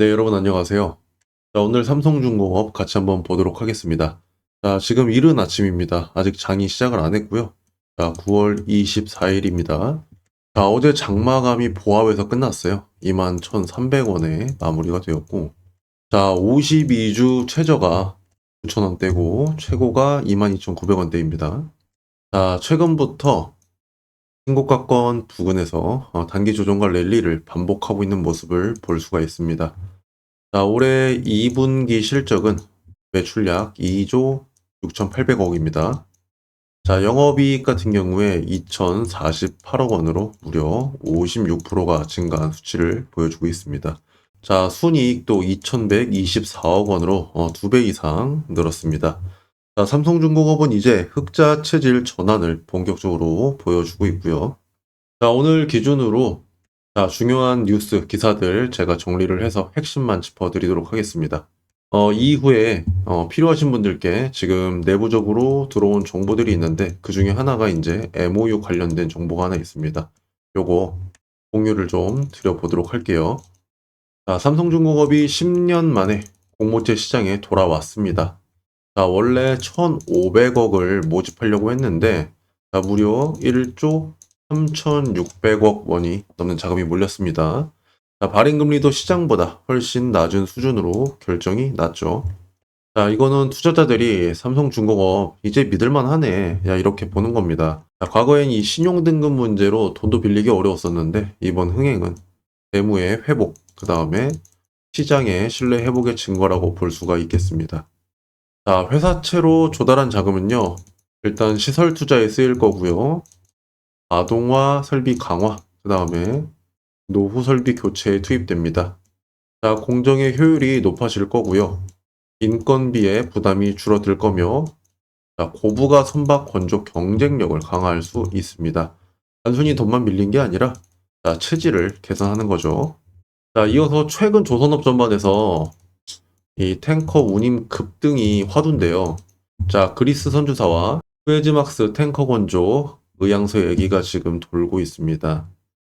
네, 여러분 안녕하세요. 자, 오늘 삼성중공업 같이 한번 보도록 하겠습니다. 자, 지금 이른 아침입니다. 아직 장이 시작을 안 했고요. 자, 9월 24일입니다. 자, 어제 장마감이 보합에서 끝났어요. 21,300원에 마무리가 되었고, 자, 52주 최저가 9,000원대고, 최고가 22,900원대입니다. 자, 최근부터 신고가권 부근에서 어, 단기 조정과 랠리를 반복하고 있는 모습을 볼 수가 있습니다. 자, 올해 2분기 실적은 매출약 2조 6,800억입니다. 자, 영업이익 같은 경우에 2,048억 원으로 무려 56%가 증가한 수치를 보여주고 있습니다. 자, 순이익도 2,124억 원으로 어, 2배 이상 늘었습니다. 자, 삼성중공업은 이제 흑자 체질 전환을 본격적으로 보여주고 있고요. 자, 오늘 기준으로 자, 중요한 뉴스 기사들 제가 정리를 해서 핵심만 짚어드리도록 하겠습니다. 어, 이후에 어, 필요하신 분들께 지금 내부적으로 들어온 정보들이 있는데 그 중에 하나가 이제 MOU 관련된 정보가 하나 있습니다. 요거 공유를 좀 드려보도록 할게요. 자, 삼성중공업이 10년 만에 공모체 시장에 돌아왔습니다. 자, 원래 1,500억을 모집하려고 했는데, 자, 무려 1조 3,600억 원이 넘는 자금이 몰렸습니다. 자, 발행금리도 시장보다 훨씬 낮은 수준으로 결정이 났죠. 자, 이거는 투자자들이 삼성중공업 이제 믿을만 하네. 야, 이렇게 보는 겁니다. 자, 과거엔 이 신용등급 문제로 돈도 빌리기 어려웠었는데, 이번 흥행은 재무의 회복, 그 다음에 시장의 신뢰 회복의 증거라고 볼 수가 있겠습니다. 자, 회사채로 조달한 자금은요, 일단 시설 투자에 쓰일 거고요. 아동화 설비 강화, 그 다음에 노후 설비 교체에 투입됩니다. 자, 공정의 효율이 높아질 거고요. 인건비의 부담이 줄어들 거며, 자, 고부가 선박 건조 경쟁력을 강화할 수 있습니다. 단순히 돈만 밀린 게 아니라, 자, 체질을 개선하는 거죠. 자, 이어서 최근 조선업 전반에서 이 탱커 운임 급등이 화두인데요. 자, 그리스 선주사와 후에즈막스 탱커 건조 의향서 얘기가 지금 돌고 있습니다.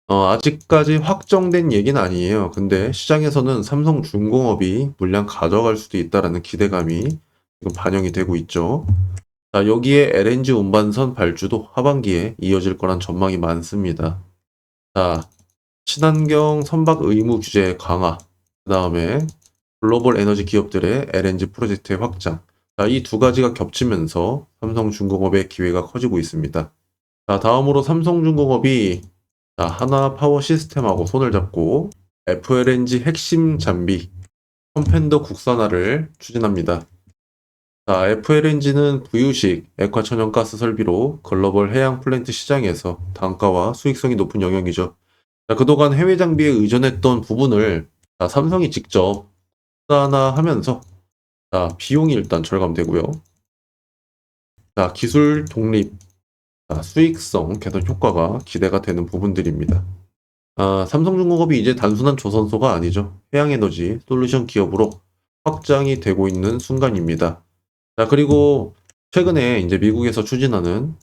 어, 아직까지 확정된 얘기는 아니에요. 근데 시장에서는 삼성 중공업이 물량 가져갈 수도 있다라는 기대감이 지금 반영이 되고 있죠. 자, 여기에 LNG 운반선 발주도 하반기에 이어질 거란 전망이 많습니다. 자, 친환경 선박 의무 규제 강화, 그 다음에 글로벌 에너지 기업들의 LNG 프로젝트의 확장. 자, 이두 가지가 겹치면서 삼성중공업의 기회가 커지고 있습니다. 자, 다음으로 삼성중공업이 자, 하나 파워 시스템하고 손을 잡고 FLNG 핵심 장비 컴팬더 국산화를 추진합니다. 자, FLNG는 부유식 액화천연가스 설비로 글로벌 해양 플랜트 시장에서 단가와 수익성이 높은 영역이죠. 자, 그동안 해외 장비에 의존했던 부분을 자, 삼성이 직접 국산화하면서 자, 비용이 일단 절감되고요. 자, 기술 독립, 자, 수익성 개선 효과가 기대가 되는 부분들입니다. 아, 삼성중공업이 이제 단순한 조선소가 아니죠. 해양에너지 솔루션 기업으로 확장이 되고 있는 순간입니다. 자, 그리고 최근에 이제 미국에서 추진하는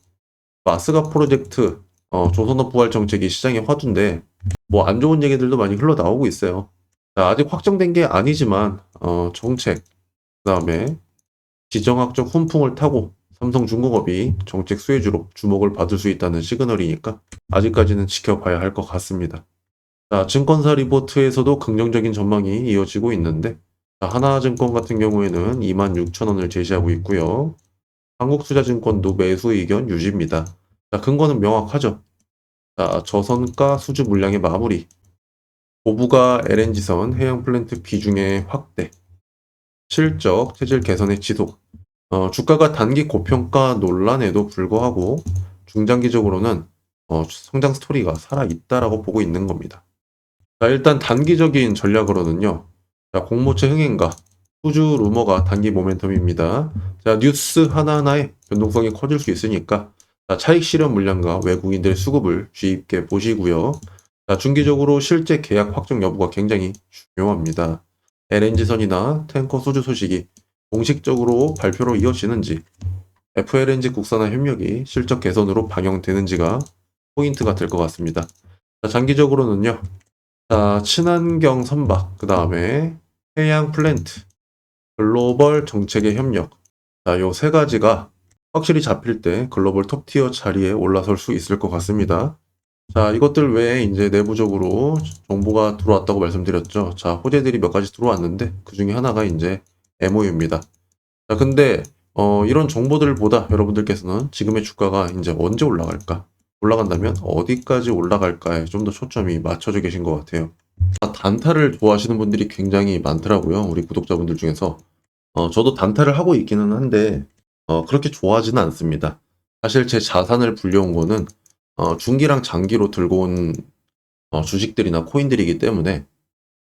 마스가 프로젝트 어, 조선업 부활 정책이 시장의 화두인데 뭐 안 좋은 얘기들도 많이 흘러나오고 있어요. 자, 아직 확정된 게 아니지만 어, 정책 그 다음에 지정학적 훈풍을 타고 삼성중공업이 정책 수혜주로 주목을 받을 수 있다는 시그널이니까 아직까지는 지켜봐야 할 것 같습니다. 자, 증권사 리포트에서도 긍정적인 전망이 이어지고 있는데 자, 하나증권 같은 경우에는 26,000원을 제시하고 있고요. 한국투자증권도 매수 의견 유지입니다. 자, 근거는 명확하죠. 자, 저선가 수주 물량의 마무리, 고부가 LNG선 해양 플랜트 비중의 확대, 실적 체질 개선의 지속, 어, 주가가 단기 고평가 논란에도 불구하고 중장기적으로는 어, 성장 스토리가 살아있다라고 보고 있는 겁니다. 자, 일단 단기적인 전략으로는요. 자, 공모체 흥행과 후주 루머가 단기 모멘텀입니다. 자, 뉴스 하나하나에 변동성이 커질 수 있으니까 자, 차익 실현 물량과 외국인들의 수급을 주의 깊게 보시고요. 자, 중기적으로 실제 계약 확정 여부가 굉장히 중요합니다. LNG선이나 탱커 소주 소식이 공식적으로 발표로 이어지는지, FLNG 국산화 협력이 실적 개선으로 반영되는지가 포인트가 될 것 같습니다. 자, 장기적으로는요, 자, 친환경 선박, 그 다음에 해양 플랜트, 글로벌 정책의 협력. 자, 요 세 가지가 확실히 잡힐 때 글로벌 톱티어 자리에 올라설 수 있을 것 같습니다. 자, 이것들 외에 이제 내부적으로 정보가 들어왔다고 말씀드렸죠. 자, 호재들이 몇 가지 들어왔는데 그 중에 하나가 이제 MOU입니다. 자, 근데 어, 이런 정보들보다 여러분들께서는 지금의 주가가 이제 언제 올라갈까? 올라간다면 어디까지 올라갈까에 좀 더 초점이 맞춰져 계신 것 같아요. 아, 단타를 좋아하시는 분들이 굉장히 많더라고요. 우리 구독자분들 중에서. 어, 저도 단타를 하고 있기는 한데, 어, 그렇게 좋아하지는 않습니다. 사실 제 자산을 불려온 거는, 어, 중기랑 장기로 들고 온, 어, 주식들이나 코인들이기 때문에,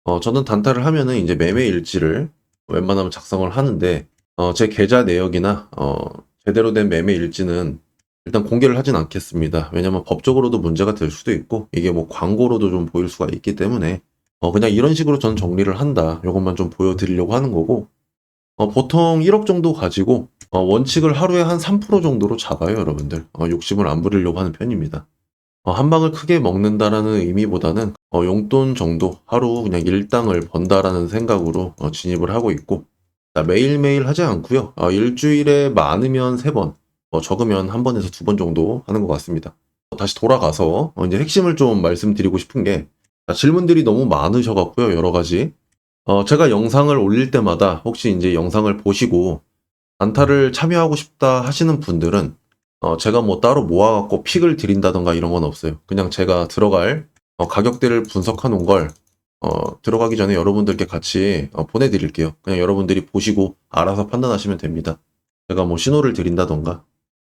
어, 저는 단타를 하면은 이제 매매 일지를 웬만하면 작성을 하는데, 어, 제 계좌 내역이나, 어, 제대로 된 매매 일지는 일단 공개를 하진 않겠습니다. 왜냐면 법적으로도 문제가 될 수도 있고, 이게 뭐 광고로도 좀 보일 수가 있기 때문에, 어, 그냥 이런 식으로 저는 정리를 한다. 이것만 좀 보여드리려고 하는 거고, 어, 보통 1억 정도 가지고, 어, 원칙을 하루에 한 3% 정도로 잡아요, 여러분들. 어, 욕심을 안 부리려고 하는 편입니다. 어, 한 방을 크게 먹는다라는 의미보다는, 어, 용돈 정도, 하루 그냥 일당을 번다라는 생각으로 어, 진입을 하고 있고, 자, 매일매일 하지 않고요. 어, 일주일에 많으면 3번, 어, 적으면 한 번에서 두 번 정도 하는 것 같습니다. 어, 다시 돌아가서 어, 이제 핵심을 좀 말씀드리고 싶은 게 자, 질문들이 너무 많으셔갖고요 여러 가지 어, 제가 영상을 올릴 때마다 혹시 이제 영상을 보시고 단타를 참여하고 싶다 하시는 분들은 어, 제가 뭐 따로 모아갖고 픽을 드린다던가 이런 건 없어요. 그냥 제가 들어갈 어, 가격대를 분석해 놓은 걸 어, 들어가기 전에 여러분들께 같이 어, 보내드릴게요. 그냥 여러분들이 보시고 알아서 판단하시면 됩니다. 제가 뭐 신호를 드린다던가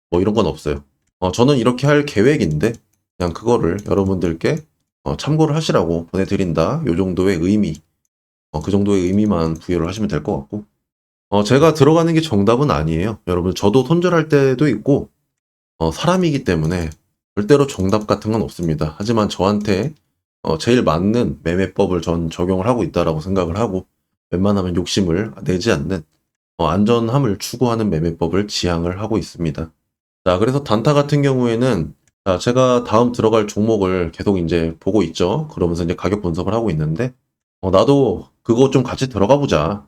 뭐 이런 건 없어요. 어, 저는 이렇게 할 계획인데 그냥 그거를 여러분들께 어, 참고를 하시라고 보내드린다. 요 정도의 의미, 어, 그 정도의 의미만 부여를 하시면 될 것 같고 어, 제가 들어가는 게 정답은 아니에요. 여러분 저도 손절할 때도 있고 어, 사람이기 때문에 절대로 정답 같은 건 없습니다. 하지만 저한테 어, 제일 맞는 매매법을 전 적용을 하고 있다라고 생각을 하고 웬만하면 욕심을 내지 않는 어, 안전함을 추구하는 매매법을 지향을 하고 있습니다. 자, 그래서 단타 같은 경우에는 자, 제가 다음 들어갈 종목을 계속 이제 보고 있죠. 그러면서 이제 가격 분석을 하고 있는데, 어, 나도 그거 좀 같이 들어가 보자.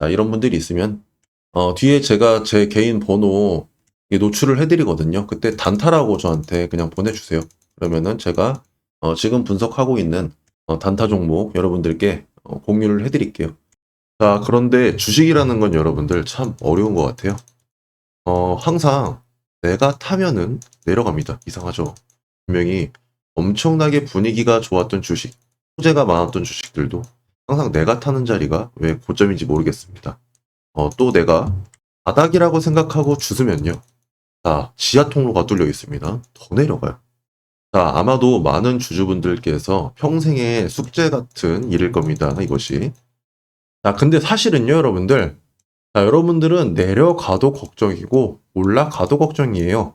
자, 이런 분들이 있으면, 어, 뒤에 제가 제 개인 번호 노출을 해드리거든요. 그때 단타라고 저한테 그냥 보내주세요. 그러면은 제가 어, 지금 분석하고 있는 어, 단타 종목 여러분들께 어, 공유를 해드릴게요. 자, 그런데 주식이라는 건 여러분들 참 어려운 것 같아요. 어, 항상 내가 타면은 내려갑니다. 이상하죠? 분명히 엄청나게 분위기가 좋았던 주식, 호재가 많았던 주식들도 항상 내가 타는 자리가 왜 고점인지 모르겠습니다. 어, 또 내가 바닥이라고 생각하고 주스면요. 자, 지하 통로가 뚫려 있습니다. 더 내려가요. 자, 아마도 많은 주주분들께서 평생의 숙제 같은 일일 겁니다. 이것이. 자, 근데 사실은요, 여러분들. 자, 여러분들은 내려가도 걱정이고 올라가도 걱정이에요.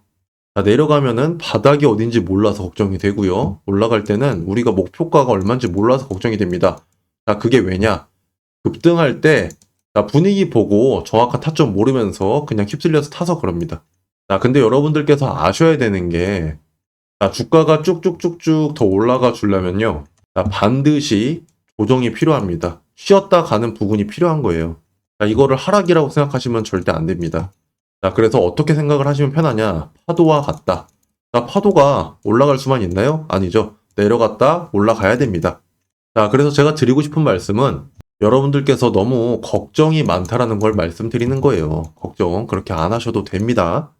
자, 내려가면은 바닥이 어딘지 몰라서 걱정이 되고요. 올라갈 때는 우리가 목표가가 얼마인지 몰라서 걱정이 됩니다. 자, 그게 왜냐? 급등할 때 자, 분위기 보고 정확한 타점 모르면서 그냥 휩쓸려서 타서 그럽니다. 자, 근데 여러분들께서 아셔야 되는 게 자, 주가가 쭉쭉쭉쭉 더 올라가 주려면요. 자, 반드시 조정이 필요합니다. 쉬었다 가는 부분이 필요한 거예요. 자, 이거를 하락이라고 생각하시면 절대 안 됩니다. 자, 그래서 어떻게 생각을 하시면 편하냐? 파도와 같다. 자, 파도가 올라갈 수만 있나요? 아니죠. 내려갔다 올라가야 됩니다. 자, 그래서 제가 드리고 싶은 말씀은 여러분들께서 너무 걱정이 많다라는 걸 말씀드리는 거예요. 걱정 그렇게 안 하셔도 됩니다.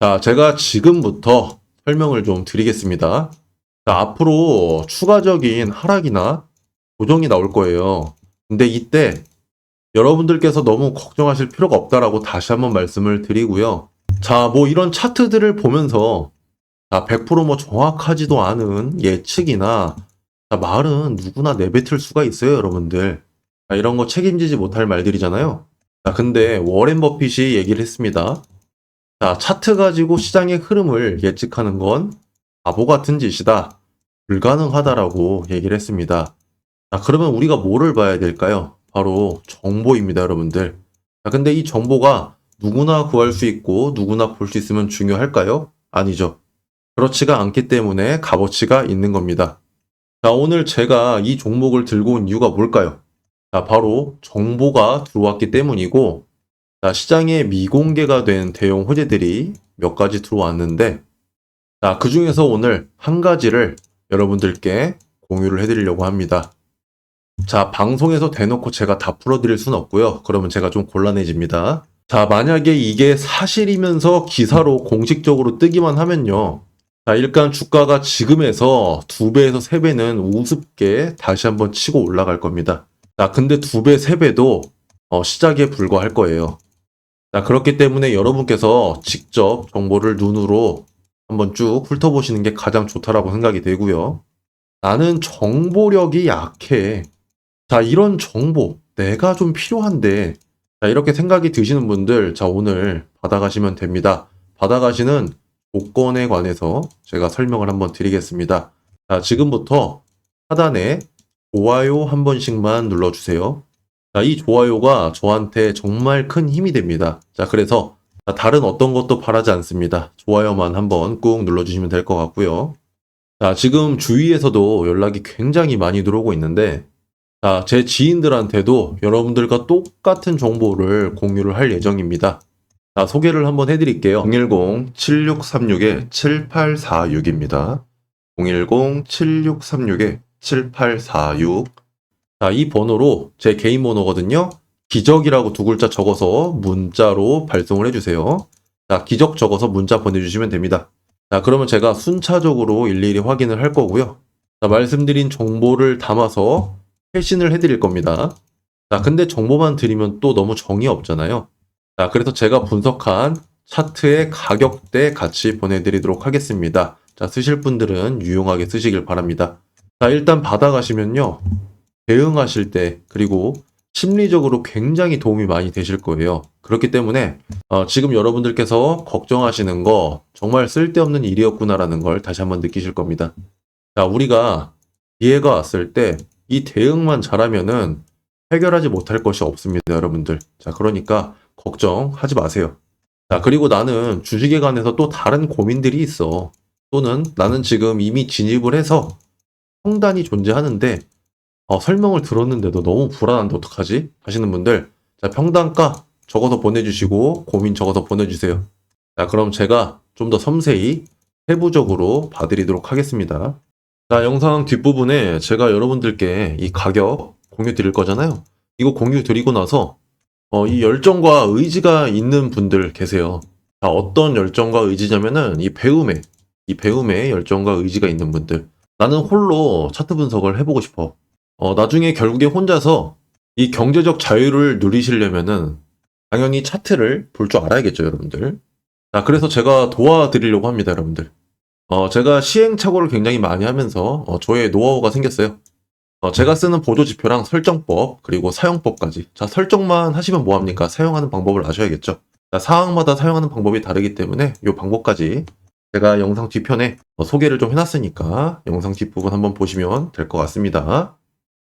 자, 제가 지금부터 설명을 좀 드리겠습니다. 자, 앞으로 추가적인 하락이나 조정이 나올 거예요. 근데 이때 여러분들께서 너무 걱정하실 필요가 없다라고 다시 한번 말씀을 드리고요. 자, 뭐 이런 차트들을 보면서 자, 100%뭐 정확하지도 않은 예측이나 자, 말은 누구나 내뱉을 수가 있어요, 여러분들. 자, 이런 거 책임지지 못할 말들이잖아요. 자, 근데 워렌 버핏이 얘기를 했습니다. 자, 차트 가지고 시장의 흐름을 예측하는 건 바보 같은 짓이다. 불가능하다라고 얘기를 했습니다. 자, 그러면 우리가 뭐를 봐야 될까요? 바로 정보입니다, 여러분들. 자, 근데 이 정보가 누구나 구할 수 있고 누구나 볼 수 있으면 중요할까요? 아니죠. 그렇지가 않기 때문에 값어치가 있는 겁니다. 자, 오늘 제가 이 종목을 들고 온 이유가 뭘까요? 자, 바로 정보가 들어왔기 때문이고, 자, 시장에 미공개가 된 대형 호재들이 몇 가지 들어왔는데, 자, 그 중에서 오늘 한 가지를 여러분들께 공유를 해드리려고 합니다. 자, 방송에서 대놓고 제가 다 풀어드릴 순 없고요. 그러면 제가 좀 곤란해집니다. 자, 만약에 이게 사실이면서 기사로 공식적으로 뜨기만 하면요. 자, 일단 주가가 지금에서 두 배에서 세 배는 우습게 다시 한번 치고 올라갈 겁니다. 자, 근데 두 배, 세 배도 어, 시작에 불과할 거예요. 자, 그렇기 때문에 여러분께서 직접 정보를 눈으로 한번 쭉 훑어보시는 게 가장 좋다라고 생각이 되고요. 나는 정보력이 약해. 자, 이런 정보 내가 좀 필요한데 자, 이렇게 생각이 드시는 분들 자, 오늘 받아가시면 됩니다. 받아가시는 조건에 관해서 제가 설명을 한번 드리겠습니다. 자, 지금부터 하단에 좋아요 한 번씩만 눌러주세요. 자, 이 좋아요가 저한테 정말 큰 힘이 됩니다. 자, 그래서 자, 다른 어떤 것도 바라지 않습니다. 좋아요만 한번 꾹 눌러주시면 될 것 같고요. 자, 지금 주위에서도 연락이 굉장히 많이 들어오고 있는데, 자, 제 지인들한테도 여러분들과 똑같은 정보를 공유를 할 예정입니다. 자, 소개를 한번 해드릴게요. 010-7636-7846입니다. 010-7636-7846. 자, 이 번호로 제 개인 번호거든요. 기적이라고 두 글자 적어서 문자로 발송을 해주세요. 자, 기적 적어서 문자 보내주시면 됩니다. 자, 그러면 제가 순차적으로 일일이 확인을 할 거고요. 자, 말씀드린 정보를 담아서 회신을 해드릴 겁니다. 자, 근데 정보만 드리면 또 너무 정이 없잖아요. 자, 그래서 제가 분석한 차트의 가격대 같이 보내드리도록 하겠습니다. 자, 쓰실 분들은 유용하게 쓰시길 바랍니다. 자, 일단 받아가시면요. 대응하실 때, 그리고 심리적으로 굉장히 도움이 많이 되실 거예요. 그렇기 때문에, 어, 지금 여러분들께서 걱정하시는 거 정말 쓸데없는 일이었구나라는 걸 다시 한번 느끼실 겁니다. 자, 우리가 기회가 왔을 때 이 대응만 잘하면은 해결하지 못할 것이 없습니다, 여러분들. 자, 그러니까 걱정하지 마세요. 자, 그리고 나는 주식에 관해서 또 다른 고민들이 있어. 또는 나는 지금 이미 진입을 해서 성단이 존재하는데 어, 설명을 들었는데도 너무 불안한데 어떡하지? 하시는 분들 자, 평단가 적어서 보내주시고 고민 적어서 보내주세요. 자, 그럼 제가 좀 더 섬세히 세부적으로 봐드리도록 하겠습니다. 자, 영상 뒷부분에 제가 여러분들께 이 가격 공유 드릴 거잖아요. 이거 공유 드리고 나서 어, 이 열정과 의지가 있는 분들 계세요. 자, 어떤 열정과 의지냐면은 이 배움에, 이 배움에 열정과 의지가 있는 분들. 나는 홀로 차트 분석을 해보고 싶어. 어, 나중에 결국에 혼자서 이 경제적 자유를 누리시려면은 당연히 차트를 볼 줄 알아야겠죠, 여러분들. 자, 그래서 제가 도와드리려고 합니다, 여러분들. 어, 제가 시행착오를 굉장히 많이 하면서 어, 저의 노하우가 생겼어요. 어, 제가 쓰는 보조지표랑 설정법, 그리고 사용법까지. 자, 설정만 하시면 뭐합니까? 사용하는 방법을 아셔야겠죠. 자, 사항마다 사용하는 방법이 다르기 때문에 이 방법까지 제가 영상 뒤편에 어, 소개를 좀 해놨으니까 영상 뒷부분 한번 보시면 될 것 같습니다.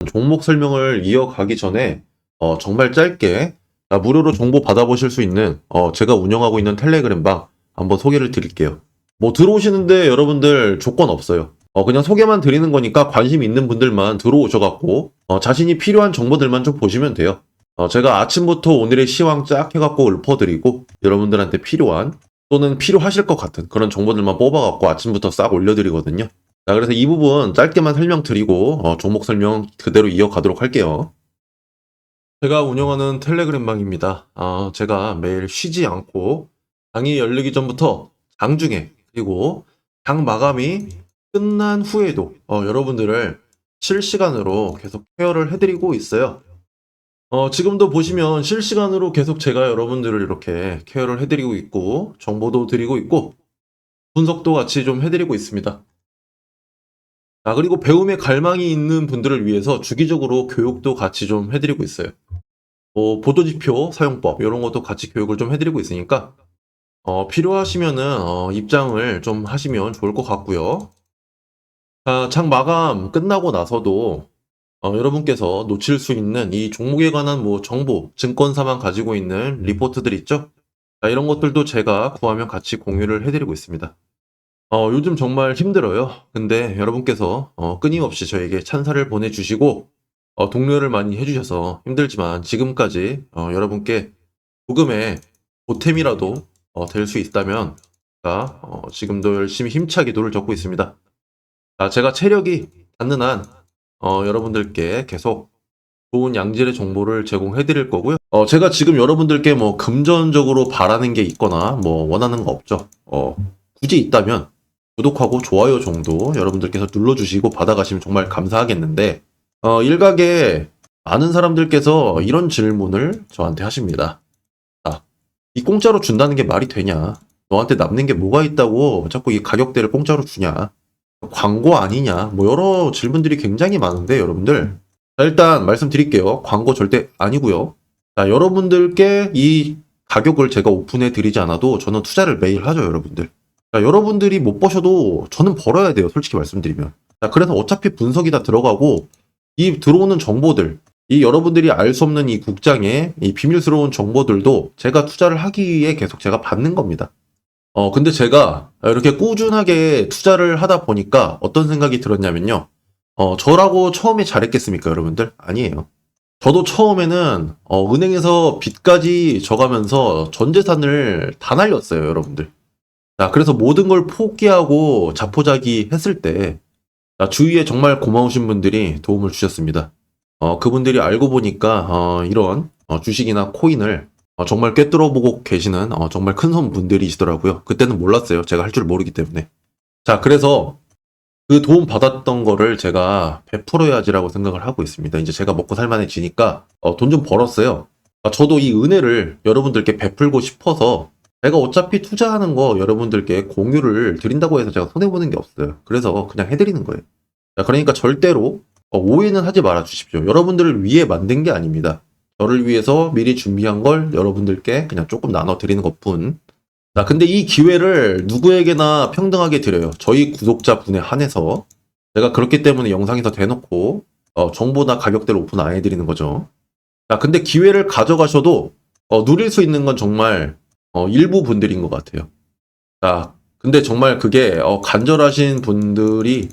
종목 설명을 이어가기 전에 어, 정말 짧게 자, 무료로 정보 받아보실 수 있는 어, 제가 운영하고 있는 텔레그램 방 한번 소개를 드릴게요. 뭐 들어오시는데 여러분들 조건 없어요. 어, 그냥 소개만 드리는 거니까 관심 있는 분들만 들어오셔갖고, 어, 자신이 필요한 정보들만 좀 보시면 돼요. 어, 제가 아침부터 오늘의 시황 쫙 해갖고 읊어드리고, 여러분들한테 필요한, 또는 필요하실 것 같은 그런 정보들만 뽑아갖고 아침부터 싹 올려드리거든요. 자, 그래서 이 부분 짧게만 설명드리고, 어, 종목 설명 그대로 이어가도록 할게요. 제가 운영하는 텔레그램 방입니다. 어, 제가 매일 쉬지 않고, 장이 열리기 전부터 장중에, 그리고 장 마감이 끝난 후에도 어, 여러분들을 실시간으로 계속 케어를 해드리고 있어요. 어, 지금도 보시면 실시간으로 계속 제가 여러분들을 이렇게 케어를 해드리고 있고, 정보도 드리고 있고, 분석도 같이 좀 해드리고 있습니다. 아, 그리고 배움에 갈망이 있는 분들을 위해서 주기적으로 교육도 같이 좀 해드리고 있어요. 뭐, 보도지표 사용법, 이런 것도 같이 교육을 좀 해드리고 있으니까, 어, 필요하시면은, 어, 입장을 좀 하시면 좋을 것 같고요. 자, 장 마감 끝나고 나서도 어, 여러분께서 놓칠 수 있는 이 종목에 관한 뭐 정보, 증권사만 가지고 있는 리포트들 있죠? 자, 이런 것들도 제가 구하면 같이 공유를 해드리고 있습니다. 어, 요즘 정말 힘들어요. 근데 여러분께서 어, 끊임없이 저에게 찬사를 보내주시고 어, 독려를 많이 해주셔서 힘들지만 지금까지 어, 여러분께 조금의 보탬이라도 될수 있다면 제가 어, 지금도 열심히 힘차게 노를 젓고 있습니다. 자, 제가 체력이 닿는 한 어, 여러분들께 계속 좋은 양질의 정보를 제공해 드릴 거고요. 어, 제가 지금 여러분들께 뭐 금전적으로 바라는 게 있거나 뭐 원하는 거 없죠. 어, 굳이 있다면 구독하고 좋아요 정도 여러분들께서 눌러주시고 받아가시면 정말 감사하겠는데, 어, 일각에 많은 사람들께서 이런 질문을 저한테 하십니다. 아, 이 공짜로 준다는 게 말이 되냐? 너한테 남는 게 뭐가 있다고 자꾸 이 가격대를 공짜로 주냐? 광고 아니냐? 뭐 여러 질문들이 굉장히 많은데 여러분들 자, 일단 말씀드릴게요. 광고 절대 아니고요. 자, 여러분들께 이 가격을 제가 오픈해 드리지 않아도 저는 투자를 매일 하죠, 여러분들. 자, 여러분들이 못 버셔도 저는 벌어야 돼요, 솔직히 말씀드리면. 자, 그래서 어차피 분석이 다 들어가고 이 들어오는 정보들, 이 여러분들이 알 수 없는 이 국장의 이 비밀스러운 정보들도 제가 투자를 하기 위해 계속 제가 받는 겁니다. 어, 근데 제가 이렇게 꾸준하게 투자를 하다 보니까 어떤 생각이 들었냐면요. 어, 저라고 처음에 잘했겠습니까, 여러분들? 아니에요. 저도 처음에는 어, 은행에서 빚까지 져가면서 전 재산을 다 날렸어요, 여러분들. 자, 그래서 모든 걸 포기하고 자포자기 했을 때 자, 주위에 정말 고마우신 분들이 도움을 주셨습니다. 어, 그분들이 알고 보니까 어, 이런 어, 주식이나 코인을 어, 정말 꿰뚫어 보고 계시는 어, 정말 큰 손 분들이시더라고요. 그때는 몰랐어요. 제가 할 줄 모르기 때문에. 자, 그래서 그 도움 받았던 거를 제가 베풀어야지라고 생각을 하고 있습니다. 이제 제가 먹고 살만해지니까 어, 돈 좀 벌었어요. 아, 저도 이 은혜를 여러분들께 베풀고 싶어서 제가 어차피 투자하는 거 여러분들께 공유를 드린다고 해서 제가 손해보는 게 없어요. 그래서 그냥 해드리는 거예요. 자, 그러니까 절대로 어, 오해는 하지 말아 주십시오. 여러분들을 위해 만든 게 아닙니다. 저를 위해서 미리 준비한 걸 여러분들께 그냥 조금 나눠 드리는 것 뿐. 자, 근데 이 기회를 누구에게나 평등하게 드려요. 저희 구독자 분에 한해서. 제가 그렇기 때문에 영상에서 대놓고 어, 정보나 가격대를 오픈 안 해드리는 거죠. 자, 근데 기회를 가져가셔도 어, 누릴 수 있는 건 정말 어, 일부 분들인 것 같아요. 자, 근데 정말 그게 어, 간절하신 분들이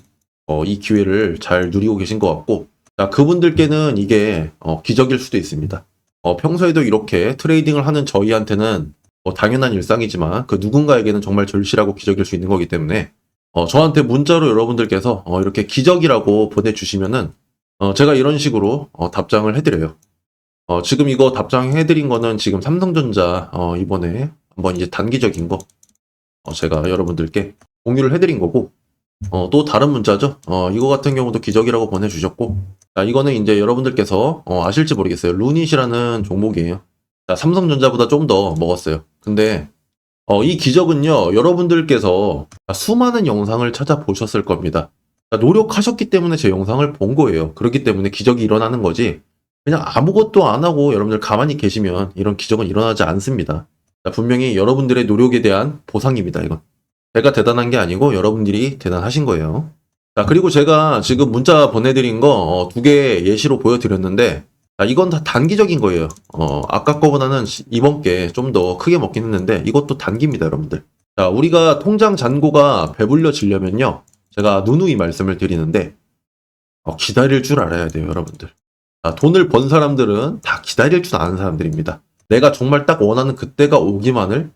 어, 이 기회를 잘 누리고 계신 것 같고, 자, 그분들께는 이게 어, 기적일 수도 있습니다. 어, 평소에도 이렇게 트레이딩을 하는 저희한테는 뭐 당연한 일상이지만 그 누군가에게는 정말 절실하고 기적일 수 있는 거기 때문에 어, 저한테 문자로 여러분들께서 어, 이렇게 기적이라고 보내주시면은 어, 제가 이런 식으로 어, 답장을 해드려요. 어, 지금 이거 답장해드린 거는 지금 삼성전자 어, 이번에 한번 이제 단기적인 거 어, 제가 여러분들께 공유를 해드린 거고 어, 또 다른 문자죠. 어, 이거 같은 경우도 기적이라고 보내주셨고 자, 이거는 이제 여러분들께서 어, 아실지 모르겠어요. 루닛이라는 종목이에요. 자, 삼성전자보다 좀 더 먹었어요. 근데 어, 이 기적은요, 여러분들께서 수많은 영상을 찾아보셨을 겁니다. 자, 노력하셨기 때문에 제 영상을 본 거예요. 그렇기 때문에 기적이 일어나는 거지. 그냥 아무것도 안 하고 여러분들 가만히 계시면 이런 기적은 일어나지 않습니다. 자, 분명히 여러분들의 노력에 대한 보상입니다, 이건. 제가 대단한 게 아니고 여러분들이 대단하신 거예요. 자, 그리고 제가 지금 문자 보내드린 거 두 개 예시로 보여드렸는데, 자, 이건 다 단기적인 거예요. 어, 아까 거보다는 시- 이번 게 좀 더 크게 먹긴 했는데, 이것도 단기입니다, 여러분들. 자, 우리가 통장 잔고가 배불려지려면요, 제가 누누이 말씀을 드리는데, 어, 기다릴 줄 알아야 돼요, 여러분들. 자, 돈을 번 사람들은 다 기다릴 줄 아는 사람들입니다. 내가 정말 딱 원하는 그때가 오기만을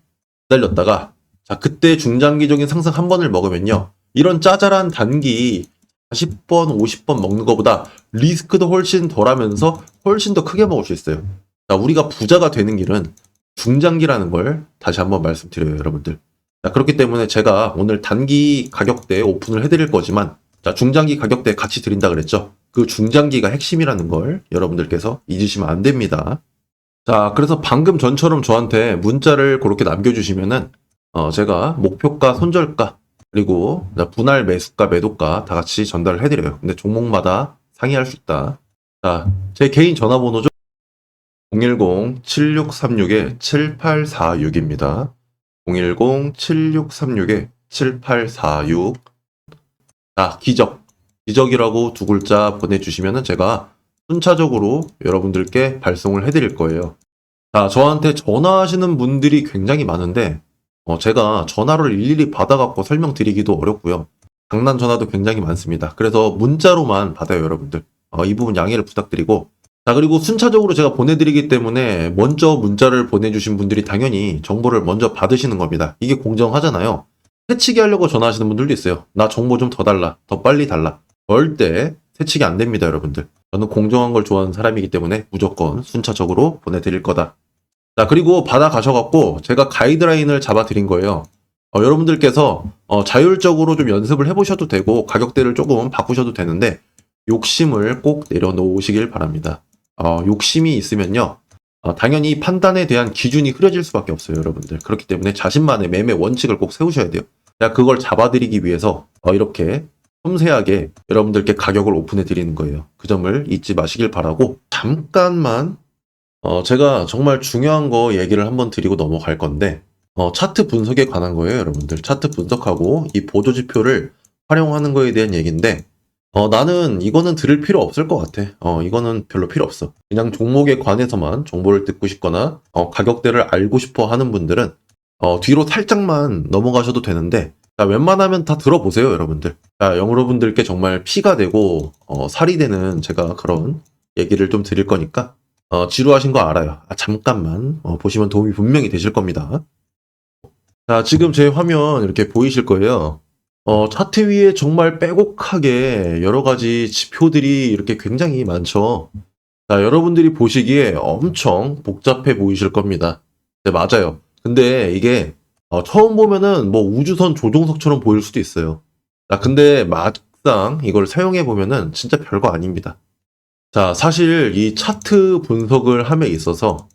기다렸다가, 자, 그때 중장기적인 상승 한 번을 먹으면요, 이런 짜잘한 단기 40번, 50번 먹는 것보다 리스크도 훨씬 덜하면서 훨씬 더 크게 먹을 수 있어요. 자, 우리가 부자가 되는 길은 중장기라는 걸 다시 한번 말씀드려요, 여러분들. 자, 그렇기 때문에 제가 오늘 단기 가격대 오픈을 해드릴 거지만, 자, 중장기 가격대 같이 드린다 그랬죠? 그 중장기가 핵심이라는 걸 여러분들께서 잊으시면 안 됩니다. 자, 그래서 방금 전처럼 저한테 문자를 그렇게 남겨주시면은, 어, 제가 목표가, 손절가, 그리고 분할 매수가, 매도가 다 같이 전달을 해드려요. 근데 종목마다 상의할 수 있다. 자, 제 개인 전화번호죠. 010-7636-7846입니다. 010-7636-7846. 자, 기적. 기적이라고 두 글자 보내주시면은 제가 순차적으로 여러분들께 발송을 해드릴 거예요. 자, 저한테 전화하시는 분들이 굉장히 많은데, 어, 제가 전화를 일일이 받아갖고 설명드리기도 어렵고요. 장난 전화도 굉장히 많습니다. 그래서 문자로만 받아요, 여러분들. 어, 이 부분 양해를 부탁드리고. 자, 그리고 순차적으로 제가 보내드리기 때문에 먼저 문자를 보내주신 분들이 당연히 정보를 먼저 받으시는 겁니다. 이게 공정하잖아요. 새치기 하려고 전화하시는 분들도 있어요. 나 정보 좀 더 달라. 더 빨리 달라. 절대 새치기 안 됩니다, 여러분들. 저는 공정한 걸 좋아하는 사람이기 때문에 무조건 순차적으로 보내드릴 거다. 자, 그리고 받아가셔갖고 제가 가이드라인을 잡아드린 거예요. 어, 여러분들께서 어, 자율적으로 좀 연습을 해보셔도 되고 가격대를 조금 바꾸셔도 되는데 욕심을 꼭 내려놓으시길 바랍니다. 어, 욕심이 있으면요. 어, 당연히 판단에 대한 기준이 흐려질 수밖에 없어요, 여러분들. 그렇기 때문에 자신만의 매매 원칙을 꼭 세우셔야 돼요. 제가 그걸 잡아드리기 위해서 어, 이렇게 섬세하게 여러분들께 가격을 오픈해 드리는 거예요. 그 점을 잊지 마시길 바라고 잠깐만 어, 제가 정말 중요한 거 얘기를 한번 드리고 넘어갈 건데 어, 차트 분석에 관한 거예요, 여러분들. 차트 분석하고 이 보조 지표를 활용하는 거에 대한 얘기인데 어, 나는 이거는 들을 필요 없을 것 같아. 어, 이거는 별로 필요 없어. 그냥 종목에 관해서만 정보를 듣고 싶거나 어, 가격대를 알고 싶어 하는 분들은 어, 뒤로 살짝만 넘어가셔도 되는데 자, 웬만하면 다 들어보세요, 여러분들. 자, 여러분들께 정말 피가 되고 어, 살이 되는 제가 그런 얘기를 좀 드릴 거니까 어, 지루하신 거 알아요. 아, 잠깐만 어, 보시면 도움이 분명히 되실 겁니다. 자, 지금 제 화면 이렇게 보이실 거예요. 어, 차트 위에 정말 빼곡하게 여러 가지 지표들이 이렇게 굉장히 많죠. 자, 여러분들이 보시기에 엄청 복잡해 보이실 겁니다. 네, 맞아요. 근데 이게 어, 처음 보면은 뭐 우주선 조종석처럼 보일 수도 있어요. 자, 근데 막상 이걸 사용해 보면은 진짜 별거 아닙니다. 자, 사실 이 차트 분석을 함에 있어서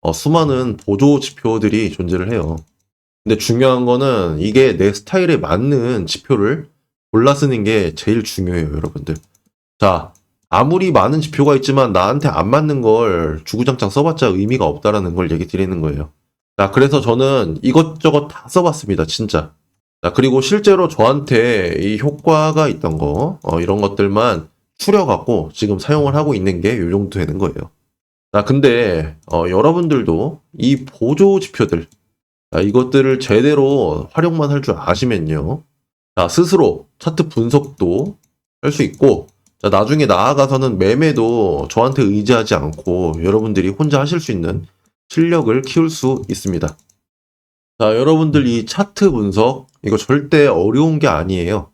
어, 수많은 보조 지표들이 존재를 해요. 근데 중요한 거는 이게 내 스타일에 맞는 지표를 골라 쓰는 게 제일 중요해요, 여러분들. 자, 아무리 많은 지표가 있지만 나한테 안 맞는 걸 주구장창 써봤자 의미가 없다라는 걸 얘기 드리는 거예요. 자, 그래서 저는 이것저것 다 써봤습니다, 진짜. 자, 그리고 실제로 저한테 이 효과가 있던 거, 어, 이런 것들만 추려갖고 지금 사용을 하고 있는 게요 정도 되는 거예요. 자, 근데, 어, 여러분들도 이 보조 지표들, 자, 이것들을 제대로 활용만 할 줄 아시면요. 자, 스스로 차트 분석도 할 수 있고, 자, 나중에 나아가서는 매매도 저한테 의지하지 않고 여러분들이 혼자 하실 수 있는 실력을 키울 수 있습니다. 자, 여러분들 이 차트 분석, 이거 절대 어려운 게 아니에요.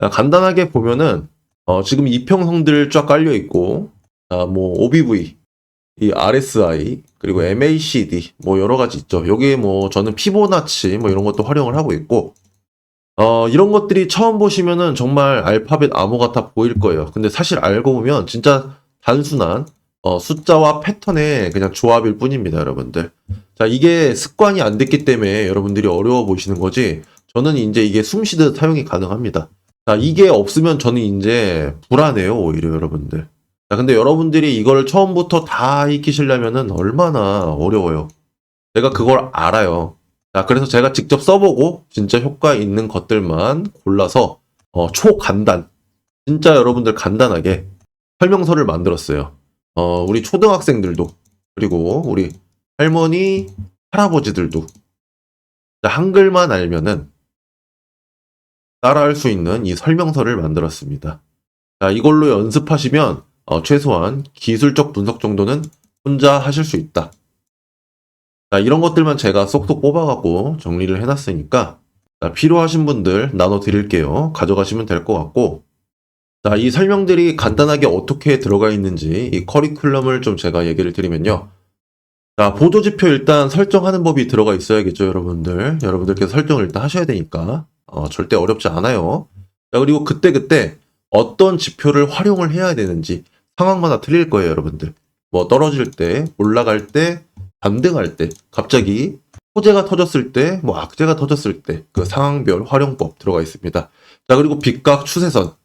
자, 간단하게 보면은, 어, 지금 이평선들 쫙 깔려 있고, 아, 뭐, OBV, 이 RSI, 그리고 MACD, 뭐, 여러 가지 있죠. 여기에 뭐, 저는 피보나치, 뭐, 이런 것도 활용을 하고 있고, 어, 이런 것들이 처음 보시면은 정말 알파벳 암호 같아 보일 거예요. 근데 사실 알고 보면 진짜 단순한 어, 숫자와 패턴의 그냥 조합일 뿐입니다, 여러분들. 자, 이게 습관이 안 됐기 때문에 여러분들이 어려워 보시는 거지. 저는 이제 이게 숨 쉬듯 사용이 가능합니다. 자, 이게 없으면 저는 이제 불안해요, 오히려 여러분들. 자, 근데 여러분들이 이걸 처음부터 다 익히시려면은 얼마나 어려워요. 제가 그걸 알아요. 자, 그래서 제가 직접 써보고 진짜 효과 있는 것들만 골라서 어, 초간단, 진짜 여러분들 간단하게 설명서를 만들었어요. 어, 우리 초등학생들도 그리고 우리 할머니, 할아버지들도 자, 한글만 알면은 따라할 수 있는 이 설명서를 만들었습니다. 자, 이걸로 연습하시면 어, 최소한 기술적 분석 정도는 혼자 하실 수 있다. 자, 이런 것들만 제가 쏙쏙 뽑아갖고 정리를 해놨으니까 자, 필요하신 분들 나눠 드릴게요. 가져가시면 될 것 같고 자, 이 설명들이 간단하게 어떻게 들어가 있는지 이 커리큘럼을 좀 제가 얘기를 드리면요. 자, 보조지표 일단 설정하는 법이 들어가 있어야겠죠, 여러분들. 여러분들께서 설정을 일단 하셔야 되니까 어, 절대 어렵지 않아요. 자, 그리고 그때그때 어떤 지표를 활용을 해야 되는지 상황마다 틀릴 거예요, 여러분들. 뭐 떨어질 때, 올라갈 때, 반등할 때, 갑자기 호재가 터졌을 때, 뭐 악재가 터졌을 때, 그 상황별 활용법 들어가 있습니다. 자, 그리고 빗각 추세선.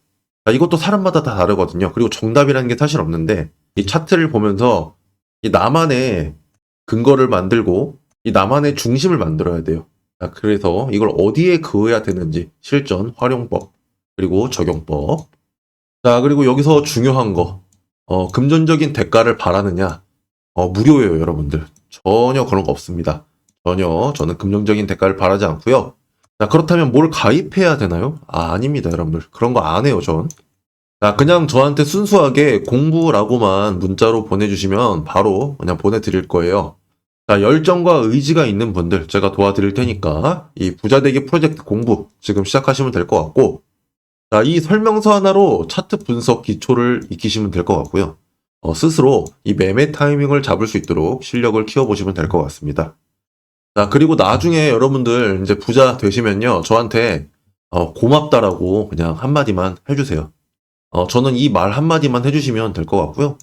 자, 이것도 사람마다 다 다르거든요. 그리고 정답이라는 게 사실 없는데, 이 차트를 보면서 이 나만의 근거를 만들고, 이 나만의 중심을 만들어야 돼요. 자, 그래서 이걸 어디에 그어야 되는지, 실전, 활용법, 그리고 적용법. 자, 그리고 여기서 중요한 거, 어, 금전적인 대가를 바라느냐, 어, 무료예요, 여러분들. 전혀 그런 거 없습니다. 전혀 저는 긍정적인 대가를 바라지 않고요. 자, 그렇다면 뭘 가입해야 되나요? 아, 아닙니다, 여러분들. 그런 거 안 해요, 전. 자, 그냥 저한테 순수하게 공부라고만 문자로 보내주시면 바로 그냥 보내드릴 거예요. 자, 열정과 의지가 있는 분들 제가 도와드릴 테니까 이 부자되기 프로젝트 공부 지금 시작하시면 될 것 같고 자, 이 설명서 하나로 차트 분석 기초를 익히시면 될 것 같고요. 어, 스스로 이 매매 타이밍을 잡을 수 있도록 실력을 키워보시면 될 것 같습니다. 자, 그리고 나중에 여러분들 이제 부자 되시면요. 저한테 어, 고맙다라고 그냥 한마디만 해주세요. 어, 저는 이 말 한마디만 해주시면 될 것 같고요.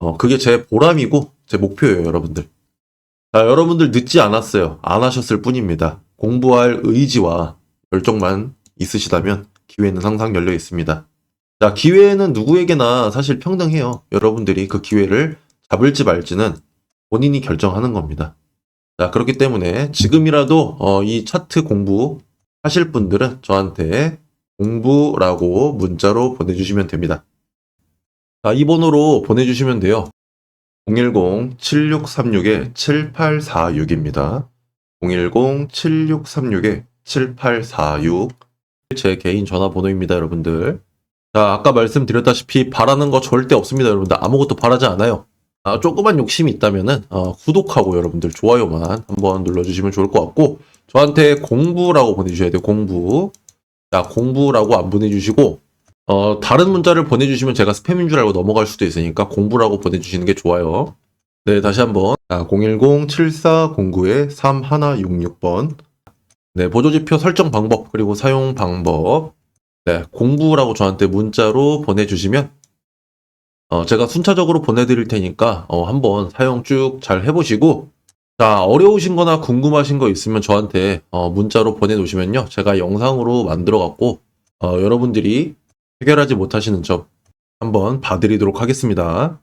어, 그게 제 보람이고 제 목표예요, 여러분들. 자, 여러분들 늦지 않았어요. 안 하셨을 뿐입니다. 공부할 의지와 열정만 있으시다면 기회는 항상 열려 있습니다. 자, 기회는 누구에게나 사실 평등해요. 여러분들이 그 기회를 잡을지 말지는 본인이 결정하는 겁니다. 자, 그렇기 때문에 지금이라도 어, 이 차트 공부 하실 분들은 저한테 공부라고 문자로 보내주시면 됩니다. 자, 이 번호로 보내주시면 돼요. 010-7636-7846입니다. 010-7636-7846. 제 개인 전화번호입니다, 여러분들. 자, 아까 말씀드렸다시피 바라는 거 절대 없습니다, 여러분들. 아무것도 바라지 않아요. 아, 조그만 욕심이 있다면은, 어, 구독하고 여러분들 좋아요만 한번 눌러주시면 좋을 것 같고, 저한테 공부라고 보내주셔야 돼요, 공부. 자, 공부라고 안 보내주시고, 어, 다른 문자를 보내주시면 제가 스팸인 줄 알고 넘어갈 수도 있으니까 공부라고 보내주시는 게 좋아요. 네, 다시 한번. 자, 010-7409-3166번. 네, 보조지표 설정 방법, 그리고 사용 방법. 네, 공부라고 저한테 문자로 보내주시면, 어, 제가 순차적으로 보내드릴 테니까, 어, 한번 사용 쭉 잘 해보시고, 자, 어려우신 거나 궁금하신 거 있으면 저한테, 어, 문자로 보내놓으시면요. 제가 영상으로 만들어 갖고, 어, 여러분들이 해결하지 못하시는 점 한번 봐드리도록 하겠습니다.